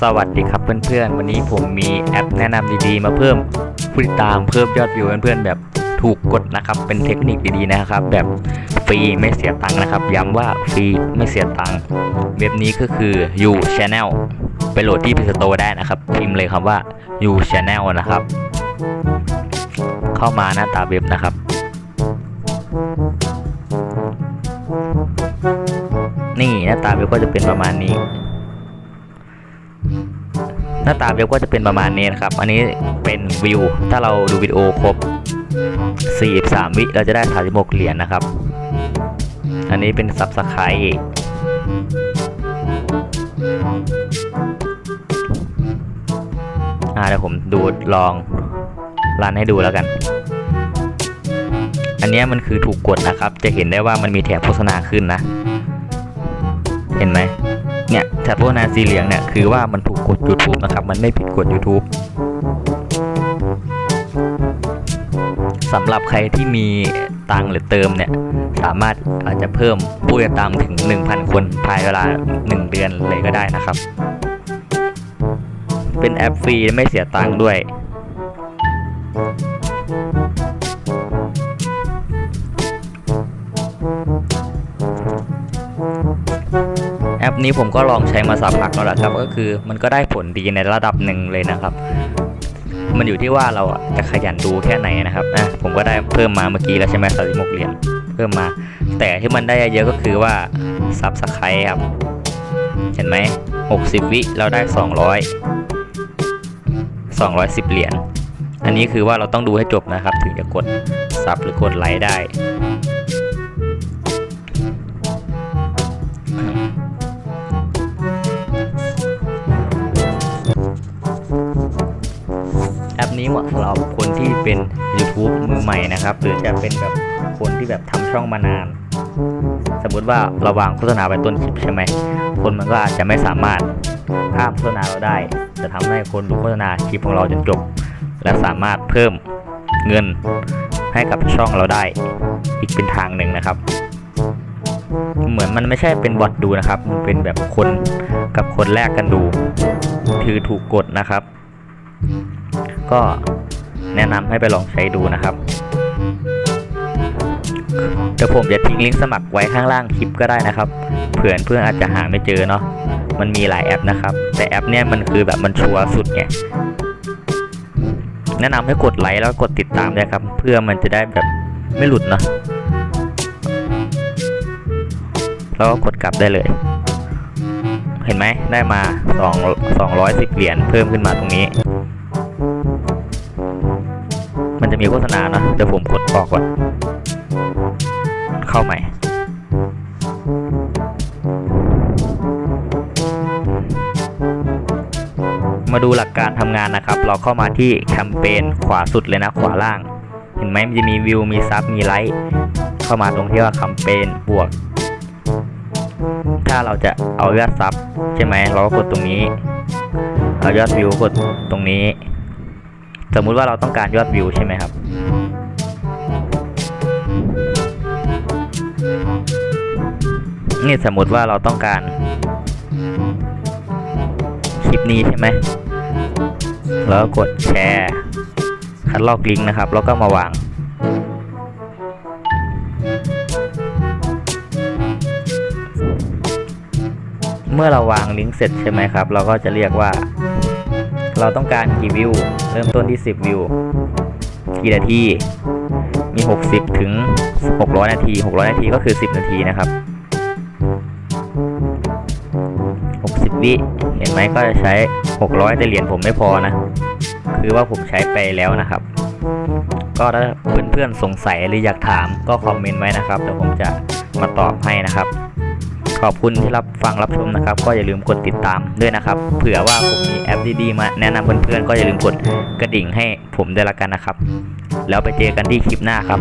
สวัสดีครับเพื่อนๆ วันนี้ผมมีแอปแนะนำดีๆ มาเพิ่มผู้ติดตามเพิ่มยอดวิวเพื่อนๆแบบถูกกดนะครับเป็นเทคนิคดีๆนะครับ แบบฟรีไม่เสียตังค์นะครับ ย้ำว่าฟรีไม่เสียตังค์เว็บนี้ก็คือ You Channel ไปโหลดที่ Play Store ได้นะครับ พิมพ์เลยคำว่า You Channel นะครับ เข้ามาหน้าตาเว็บนะครับนี่หน้าตาเว็บก็จะเป็นประมาณนี้ หน้าตาเว็บก็จะเป็นประมาณนี้นะครับ อันนี้เป็นวิว ถ้าเราดูวิดีโอครบ 43 วิเราจะได้36เหรียญนะครับ อันนี้เป็นซับสไครต์อ่าเดี๋ยวผมดูลองรันให้ดูแล้วกัน อันเนี้ยมันคือถูกกดนะครับ จะเห็นได้ว่ามันมีแถบโฆษณาขึ้นนะ เห็นไหม เนี่ยแถบโฆษณาสีเหลืองเนี่ยคือว่ามันถูกกด YouTube นะครับ มันไม่ผิดกฎ YouTube สำหรับใครที่มีตังหรือเติมเนี่ย สามารถอาจจะเพิ่มผู้ติดตามถึง 1,000 คนภายเวลา 1 เดือนเลยก็ได้นะครับ เป็นแอปฟรีไม่เสียตังค์ด้วย ปนี้ผมก็ลองใช้มาสักพักแล้วแหละครับ ก็คือมันก็ได้ผลดีในระดับหนึ่งเลยนะครับ มันอยู่ที่ว่าเราจะขยันดูแค่ไหนนะครับนะผมก็ได้เพิ่มมาเมื่อกี้แล้วใช่ไหมสามสิบหกเหรียญเพิ่มมา แต่ที่มันได้เยอะก็คือว่าซับสไครต์ครับ เห็นไหมหกสิบวิเราได้สองร้อยสองร้อยสิบเหรียญอันนี้คือว่าเราต้องดูให้จบนะครับ ถึงจะกดซับหรือกดไลค์ได้ นี้เหมาะสำหรับคนที่เป็น YouTube มือใหม่นะครับ หรือจะเป็นแบบคนที่แบบทำช่องมานาน สมมุติว่าเราวางโฆษณาไว้ต้นคลิปใช่ไหมคนมันก็อาจจะไม่สามารถข้ามโฆษณาเราได้ จะทำให้คนดูโฆษณาคลิปของเราจนจบ และสามารถเพิ่มเงินให้กับช่องเราได้อีกเป็นทางหนึ่งนะครับ เหมือนมันไม่ใช่เป็นบอทดูนะครับ มันเป็นแบบคนกับคนแรกกันดูคือถูกกดนะครับ ก็แนะนำให้ไปลองใช้ดูนะครับเดี๋ยวผมจะทิ้งลิงก์สมัครไว้ข้างล่างคลิปก็ได้นะครับเผื่อเพื่อนอาจจะหาไม่เจอเนาะมันมีหลายแอปนะครับ แต่แอปเนี้ยมันคือแบบมันชัวร์สุดไงแนะนำให้กดไลค์แล้วกดติดตามด้วยครับ เพื่อมันจะได้แบบไม่หลุดเนาะแล้วก็กดกลับได้เลย เห็นไหมได้มา 2 210 เหรียญเพิ่มขึ้นมาตรงนี้ มันจะมีโฆษณาเนอะเดี๋ยวผมกดออกก่อน เข้าใหม่ มาดูหลักการทำงานนะครับ เราเข้ามาที่แคมเปญขวาสุดเลยนะ ขวาล่าง เห็นไหมมันจะมีวิว มีซับ มีไลค์ เข้ามาตรงที่ว่าแคมเปญบวก ถ้าเราจะเอายอดซับใช่ไหม เราก็กดตรงนี้ เอายอดวิวกดตรงนี้ สมมุติว่าเราต้องการยอดวิวใช่ไหมครับ นี่สมมติว่าเราต้องการคลิปนี้ใช่ไหม แล้วก็กดแชร์ คัดลอกลิงก์นะครับ แล้วก็มาวาง เมื่อเราวางลิงก์เสร็จใช่ไหมครับ เราก็จะเรียกว่า เราต้องการกี่วิว เริ่มต้นที่ 10 วิว กี่นาที มี 60 ถึง 600 นาที 600 นาทีก็คือ 10 นาทีนะครับ 60 วิเห็นไหมก็จะใช้ 600 แต่เหรียญผมไม่พอนะ คือว่าผมใช้ไปแล้วนะครับ ก็ถ้าเพื่อนๆสงสัยหรืออยากถามก็คอมเมนต์ไว้นะครับเดี๋ยวผมจะมาตอบให้นะครับ ขอบคุณที่รับฟังรับชมนะครับ ก็อย่าลืมกดติดตามด้วยนะครับ เผื่อว่าผมมีแอปดีๆมาแนะนำเพื่อนๆก็อย่าลืมกดกระดิ่งให้ผมด้วยละกันนะครับ แล้วไปเจอกันที่คลิปหน้าครับ